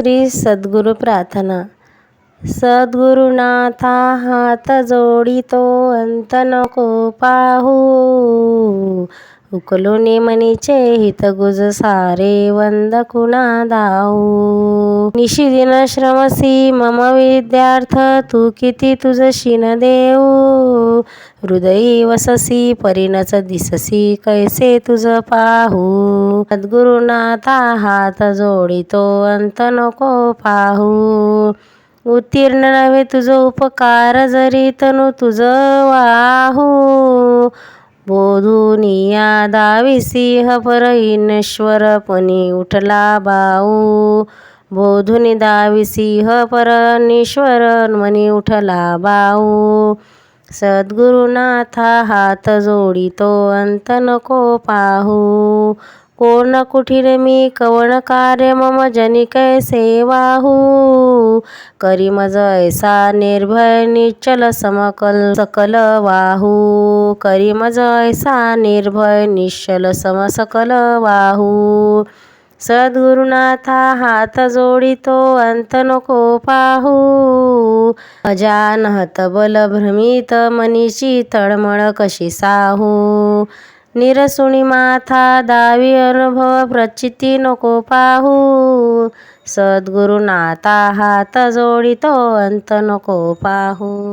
श्री सद्गुरु प्रार्थना. सद्गुरुनाथा हात जोडितो अंत नको पाहू. उकलूने मनीचे हित गुज सारे वंद कुणा दाऊ निशिदिन श्रमसी मम विद्यार्थ तू किती तुझशीन देऊ. हृदयी वससी परिणच दिससी कैसे तुझ पाहू? सद्गुरुनाथा हात जोडितो अंत नको पाहू. उत्तीर्ण नव्हे तुझ उपकार जरी तनु तुझ वाहू. बोधुनिया सिंह पर ईश्वरपणी उठला बाऊ बोधुनी दाविसी पर ईश्वर मनी उठला बाऊ सद्गुरुनाथा हात जोडितो अंत नको पाहू. कोण कुठीर मी कवण कार्य मम जनी कैसे वाहू करी मज ऐसा निर्भय निश्चल समकल सकल वाहू. करी मज ऐसा निर्भय निश्चल सम सकल वाहू. सद्गुरुनाथा हात जोडितो अंत नको पाहू. अजानहत हतबल भ्रमित मनीची तळमळ कशी साहू. निरसुणी माथा दावी अनुभव प्रचिती नको पाहू. सद्गुरुनाथा हात जोडितो अंत नको पाहू.